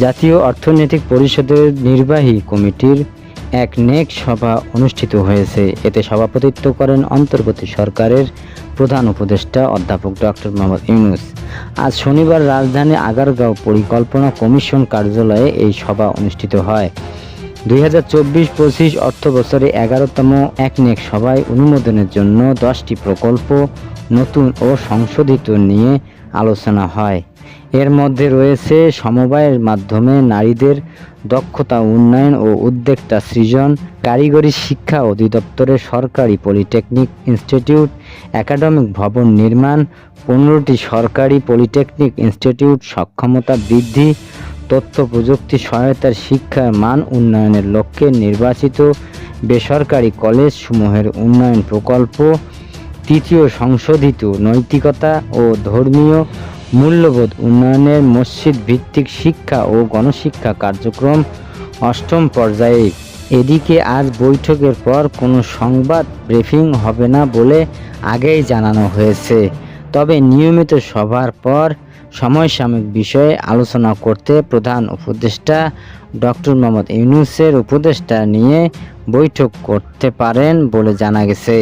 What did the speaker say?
জাতীয় অর্থনৈতিক পরিষদের নির্বাহী কমিটির এক নেক সভা অনুষ্ঠিত হয়েছে। এতে সভাপতিত্ব করেন অন্তর্বর্তী সরকারের প্রধান উপদেষ্টা অধ্যাপক ডক্টর মোহাম্মদ ইউনুস। আজ শনিবার রাজধানী আগারগাঁও পরিকল্পনা কমিশন কার্যালয়ে এই সভা অনুষ্ঠিত হয়। দুই হাজার চব্বিশ পঁচিশ অর্থ বছরে এগারোতম একনেক সভায় অনুমোদনের জন্য দশটি প্রকল্প নতুন ও সংশোধিত নিয়ে আলোচনা হয়। এর মধ্যে রয়েছে সমবায়ের মাধ্যমে নারীদের দক্ষতা, উন্নয়ন ও উদ্যোক্তা সৃজন, কারিগরি শিক্ষা অধিদপ্তরের সরকারি পলিটেকনিক ইনস্টিটিউট, একাডেমিক ভবন নির্মাণ, পনেরোটি সরকারি পলিটেকনিক ইনস্টিটিউট, সক্ষমতা বৃদ্ধি, তথ্য প্রযুক্তি সহায়তার শিক্ষার মান উন্নয়নের লক্ষ্যে নির্বাচিত বেসরকারি কলেজ সমূহের উন্নয়ন প্রকল্প, তৃতীয় সংশোধিত নৈতিকতা ও ধর্মীয় মূল্যবোধ উন্নয়নের মসজিদ ভিত্তিক শিক্ষা ও গণশিক্ষা কার্যক্রম অষ্টম পর্যায়ে। এদিকে আজ বৈঠকের পর কোনো সংবাদ ব্রিফিং হবে না বলে আগেই জানানো হয়েছে। তবে নিয়মিত সভার পর সমসাময়িক বিষয়ে আলোচনা করতে প্রধান উপদেষ্টা ডক্টর মোহাম্মদ ইউনুসের উপদেষ্টা নিয়ে বৈঠক করতে পারেন বলে জানা গেছে।